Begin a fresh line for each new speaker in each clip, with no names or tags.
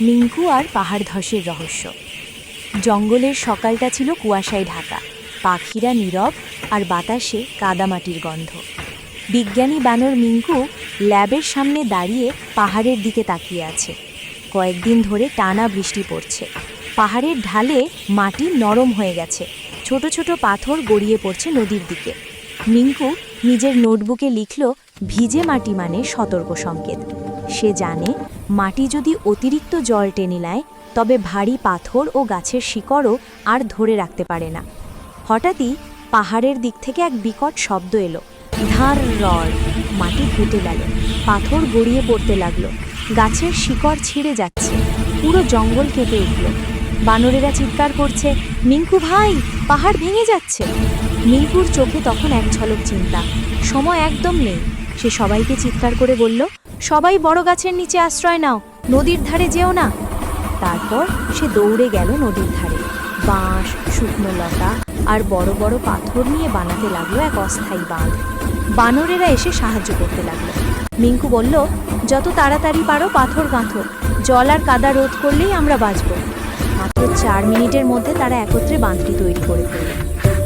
মিঙ্কু আর পাহাড় ধসের রহস্য। জঙ্গলের সকালটা ছিল কুয়াশায় ঢাকা। পাখিরা নীরব আর বাতাসে কাদামাটির গন্ধ। বিজ্ঞানী বানর মিঙ্কু ল্যাবের সামনে দাঁড়িয়ে পাহাড়ের দিকে তাকিয়ে আছে। কয়েকদিন ধরে টানা বৃষ্টি পড়ছে। পাহাড়ের ঢালে মাটি নরম হয়ে গেছে। ছোট ছোট পাথর গড়িয়ে পড়ছে নদীর দিকে। মিঙ্কু নিজের নোটবুকে লিখল, ভিজে মাটি মানে সতর্ক সংকেত। সে জানে, মাটি যদি অতিরিক্ত জল টেনে নেয়, তবে ভারী পাথর ও গাছের শিকড়ও আর ধরে রাখতে পারে না। হঠাৎই পাহাড়ের দিক থেকে এক বিকট শব্দ এলো। ধার রড, মাটি ফুটে গেল, পাথর গড়িয়ে পড়তে লাগল, গাছের শিকড় ছিঁড়ে যাচ্ছে, পুরো জঙ্গল কেঁপে উঠল। বানরেরা চিৎকার করছে, মিঙ্কু ভাই, পাহাড় ভেঙে যাচ্ছে! মিঙ্কুর চোখে তখন এক ঝলক চিন্তা, সময় একদম নেই। সে সবাইকে চিৎকার করে বলল সবাই বড় গাছের নিচে আশ্রয় নাও, নদীর ধারে যেও না। তারপর সে দৌড়ে গেল নদীর ধারে। বাঁশ, শুকনো লতা আর বড় বড় পাথর নিয়ে বানাতে লাগল এক অস্থায়ী বাঁধ। বানরেরা এসে সাহায্য করতে লাগল। মিঙ্কু বলল, যত তাড়াতাড়ি পারো পাথর গাঁথো, জল আর কাদা রোধ করলেই আমরা বাঁচব। মাত্র চার মিনিটের মধ্যে তারা একত্রে বাঁধটি তৈরি করে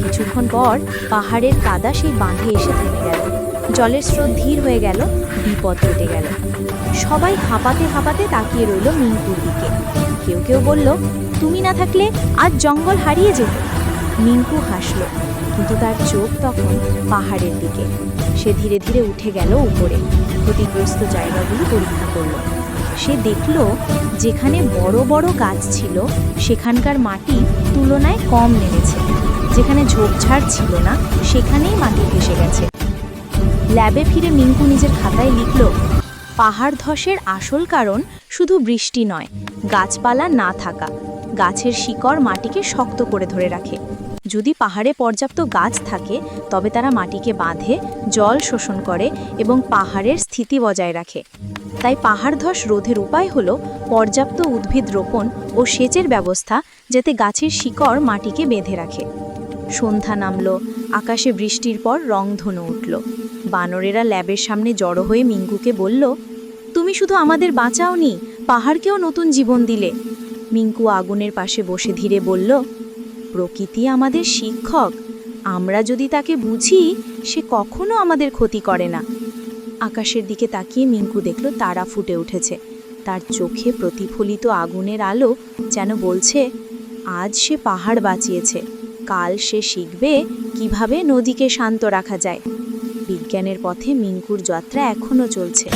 কিছুক্ষণ পর পাহাড়ের কাদা সেই বাঁধে এসে থেমে গেল। জলের স্রোত ধীর হয়ে গেল, বিপদ কেটে গেল। সবাই হাঁপাতে হাঁপাতে তাকিয়ে রইল মিঙ্কুর দিকে। কেউ কেউ বলল, তুমি না থাকলে আজ জঙ্গল হারিয়ে যেত। মিঙ্কু হাসল, কিন্তু তার চোখ তখন পাহাড়ের দিকে। সে ধীরে ধীরে উঠে গেল উপরে। ক্ষতিগ্রস্ত জায়গাগুলি পরীক্ষা করল। সে দেখল, যেখানে বড় বড় গাছ ছিল, সেখানকার মাটি তুলনায় কম নেমেছে। যেখানে ঝোপঝাড় ছিল না, সেখানেই মাটি ভেসে গেছে। ল্যাবে ফিরে মিঙ্কু নিজের খাতায় লিখল, পাহাড় ধসের আসল কারণ শুধু বৃষ্টি নয়, গাছপালা না থাকা। গাছের শিকড় মাটিকে শক্ত করে ধরে রাখে। যদি পাহাড়ে পর্যাপ্ত গাছ থাকে, তবে তারা মাটিকে বাঁধে, জল শোষণ করে এবং পাহাড়ের স্থিতি বজায় রাখে। তাই পাহাড় ধস রোধের উপায় হল পর্যাপ্ত উদ্ভিদ রোপণ ও সেচের ব্যবস্থা যাতে গাছের শিকড় মাটিকে বেঁধে রাখে। সন্ধ্যা নামলো, আকাশে বৃষ্টির পর রংধনু উঠল। বানরেরা ল্যাবের সামনে জড়ো হয়ে মিঙ্কুকে বলল, তুমি শুধু আমাদের বাঁচাওনি, পাহাড়কেও নতুন জীবন দিলে। মিঙ্কু আগুনের পাশে বসে ধীরে বলল, প্রকৃতি আমাদের শিক্ষক। আমরা যদি তাকে বুঝি, সে কখনো আমাদের ক্ষতি করে না। আকাশের দিকে তাকিয়ে মিঙ্কু দেখল তারা ফুটে উঠেছে। তার চোখে প্রতিফলিত আগুনের আলো যেন বলছে, আজ সে পাহাড় বাঁচিয়েছে। কাল সে শিখবে কীভাবে নদীকে শান্ত রাখা যায়। বিজ্ঞানের পথে মিঙ্কুর যাত্রা এখনও চলছে।